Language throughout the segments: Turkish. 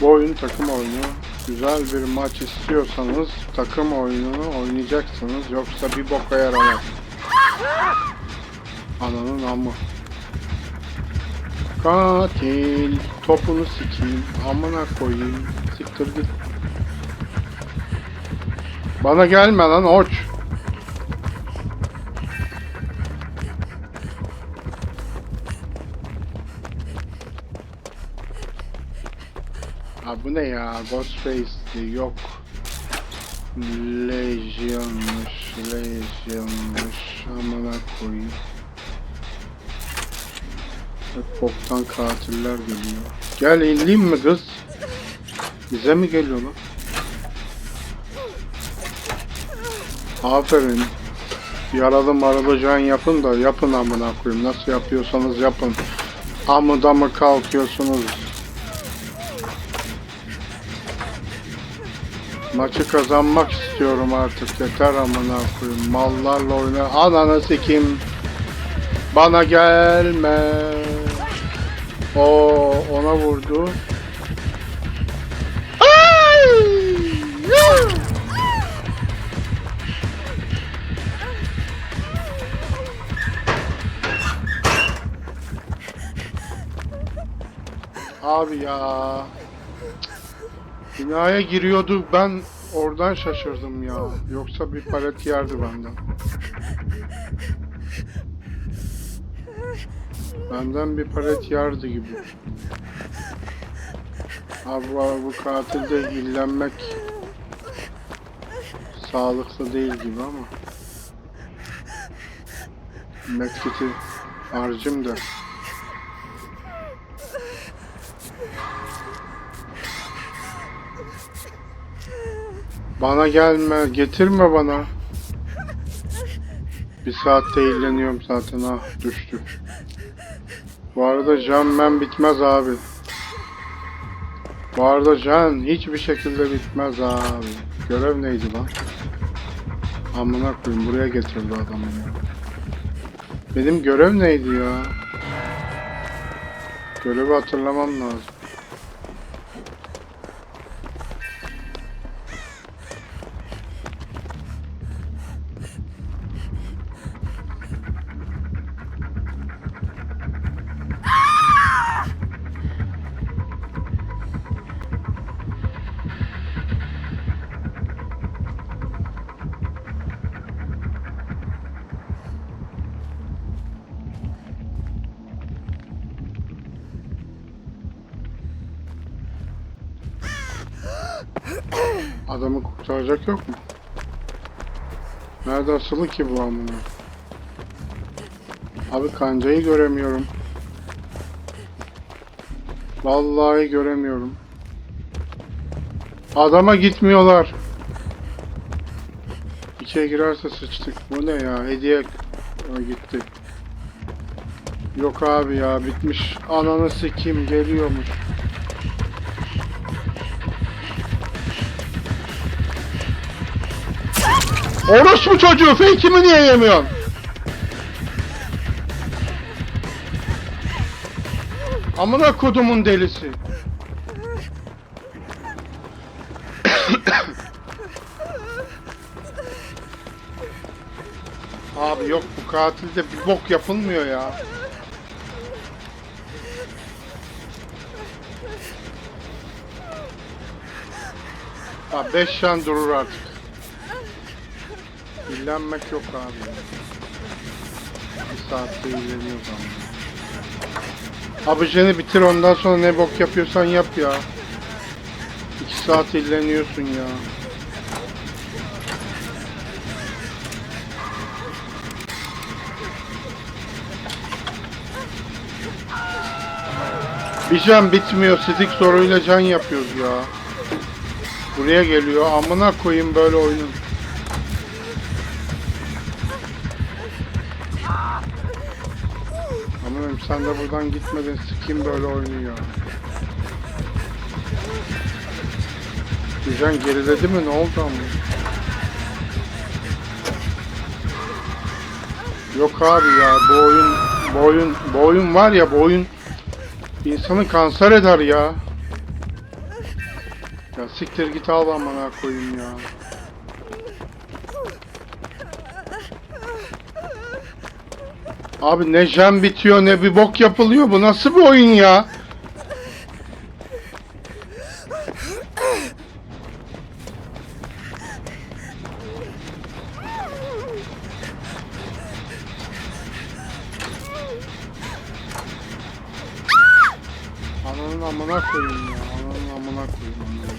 Bu oyun takım oyunu. Güzel bir maç istiyorsanız takım oyununu oynayacaksınız. Yoksa bir boka yaramaz. Ananın amı. Katil. Topunu sikeyim. Amına koyayım. Siktir git. Bana gelme lan oç. Bu ne ya? Ghostface yok. Legion'muş, Legion'muş. Amına koyayım. Hep boktan katiller geliyor. Gel inleyeyim mi kız? Bize mi geliyor lan? Aferin. Yaralı maralı can yapın da yapın amına koyayım. Nasıl yapıyorsanız yapın. Amıda mı kalkıyorsunuz? Maçı kazanmak istiyorum artık. Yeter amına koyayım. Mallarla oyna. Ananı sikeyim. Bana gelme. O ona vurdu. Abi ya. Binaya giriyordu ben oradan şaşırdım ya. Yoksa bir palet yerdi benden. Benden bir palet yerdi gibi. Abi bu, katilde illenmek sağlıklı değil gibi ama. Medkit'i harcım da. Bana gelme, getirme bana. Bir saatte eğleniyorum zaten ah düştü. Bu arada can ben bitmez abi. Bu arada can hiçbir şekilde bitmez abi. Görev neydi lan? Amına koyayım buraya getirdi adamı ya. Benim görev neydi ya? Görevi hatırlamam lazım. Adamı kurtaracak yok mu? Nerede asılı ki bu amına? Abi kancayı göremiyorum. Vallahi göremiyorum. Adama gitmiyorlar. İçeri girerse sıçtık. Bu ne ya? Hediye gitti. Yok abi ya bitmiş. Ananı sikim geliyormuş. Orospu çocuğu fake'imi niye yemiyorsun? Amına kodumun delisi. Abi yok bu katilde bir bok yapılmıyor ya. Abi 5 şan durur artık. İllenmek yok abi. Bir saatte ileniyor ama. Abiceni bitir ondan sonra ne bok yapıyorsan yap ya. İki saat illeniyorsun ya. Bir can bitmiyor. Sidik soruyla can yapıyoruz ya. Buraya geliyor. Amına koyayım böyle oyunun. Amanım sen de buradan gitmedin sikeyim böyle oyunu ya. Gücan geriledi mi ne oldu ama? Yok abi ya bu oyun bu oyun bu oyun var ya bu oyun insanı kanser eder ya. Ya siktir git al amına koyayım ya. Abi ne jam bitiyor ne bir bok yapılıyor. Bu nasıl bir oyun ya? Ananın amına koyayım ya. Ananın amına koyayım. Ananın.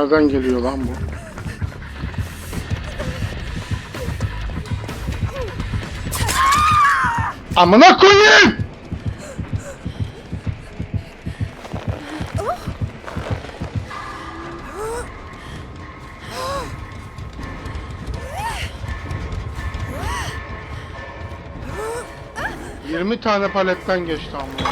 Nereden geliyor lan bu? Amına koyayım! Yirmi tane paletten geçti amına.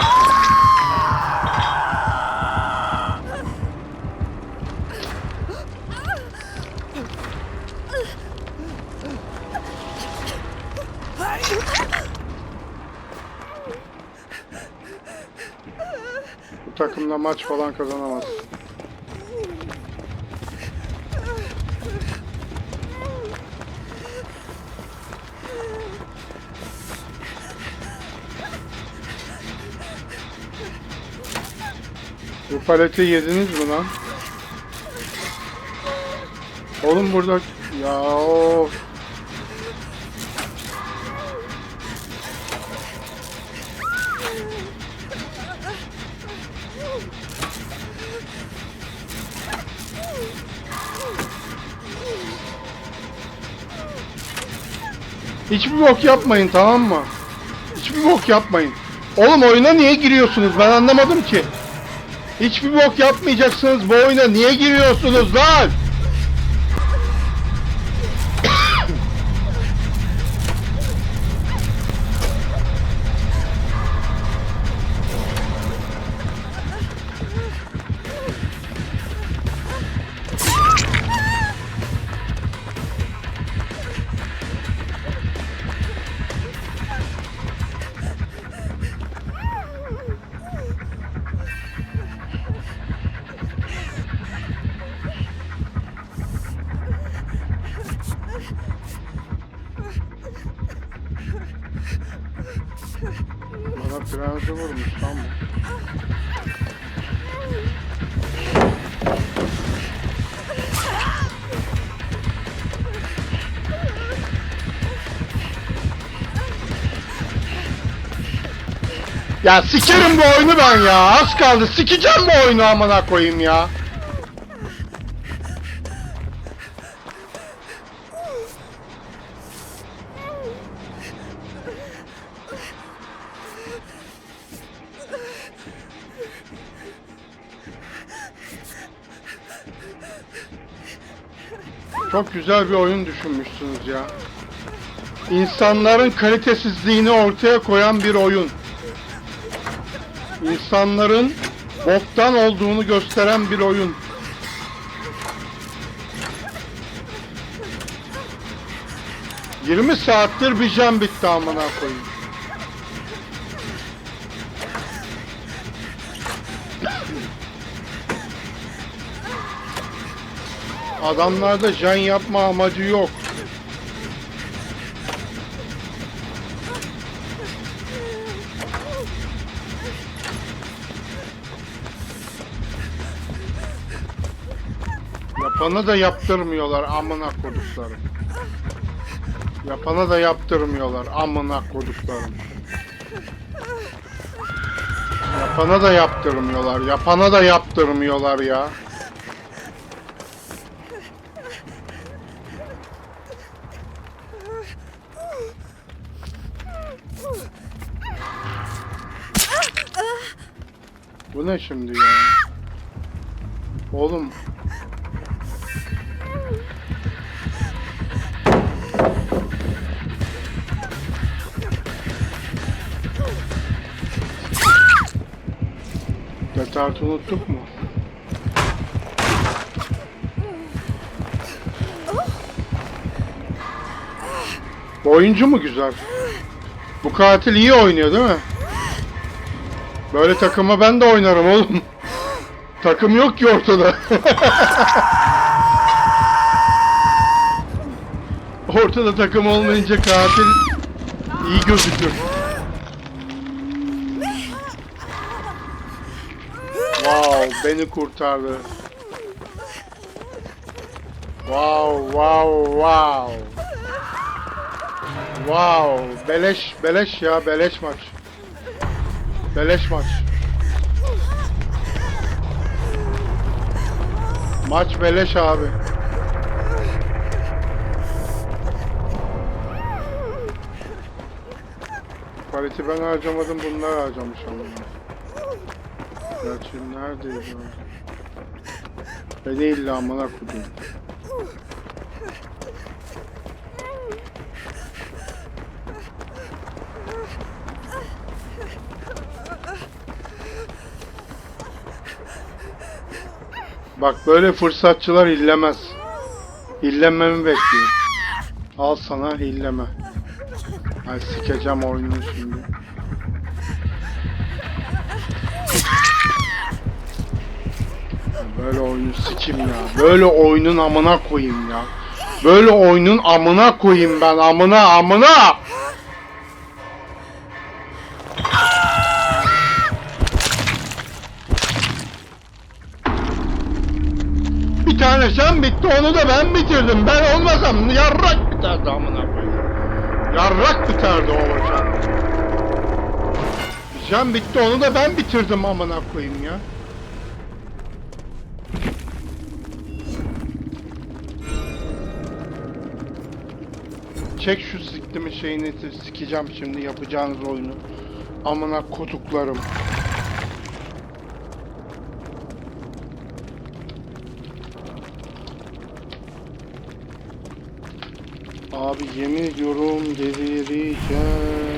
Takımla maç falan kazanamaz. Bu paleti yediniz mi lan? Oğlum burada ya of. Hiçbir bok yapmayın tamam mı? Hiçbir bok yapmayın. Oğlum oyuna niye giriyorsunuz? Ben anlamadım ki. Hiçbir bok yapmayacaksınız bu oyuna niye giriyorsunuz lan? Prensi vurmuş lan bu. Ya sikerim bu oyunu ben ya. Az kaldı. Sikeceğim bu oyunu amına koyayım ya. Çok güzel bir oyun düşünmüşsünüz ya. İnsanların kalitesizliğini ortaya koyan bir oyun. İnsanların boktan olduğunu gösteren bir oyun. Yirmi saattir bir jam bitti amına koyayım. Adamlarda jan yapma amacı yok. Yapana da yaptırmıyorlar amına koduklarım. Yapana da yaptırmıyorlar amına koduklarım. Yapana da yaptırmıyorlar. Yapana da yaptırmıyorlar ya. Bu ne şimdi ya? Oğlum Detartı unuttuk mu? Oyuncu mu güzel? Bu katil iyi oynuyor değil mi? Böyle takıma ben de oynarım oğlum. Takım yok ki ortada. ortada takım olmayınca katil iyi gözükür. Wow, beni kurtardı. Wow, wow, wow. Wow, beleş, beleş ya, beleş maç. Beleş maç. Maç beleş abi. Pariti ben harcamadım, bunlar harcamış ama. Gerçi neredeydi? Beni illa amına kudum. Bak böyle fırsatçılar illemez. İllenmemi bekliyor. Al sana hilleme. Ay sikeceğim oyunu şimdi. Böyle oyunu sikim ya. Böyle oyunun amına koyayım ya. Böyle oyunun amına koyayım ben amına amına. Tane sen bitti onu da ben bitirdim. Ben olmasam yarrak biterdi amına koyayım. Yarrak biterdi o hocam. Can bitti onu da ben bitirdim amına koyayım ya. Çek şu siktimin şeyini sikeceğim şimdi yapacağınız oyunu. Amına koduklarım. Abi yemin ediyorum delireceğim.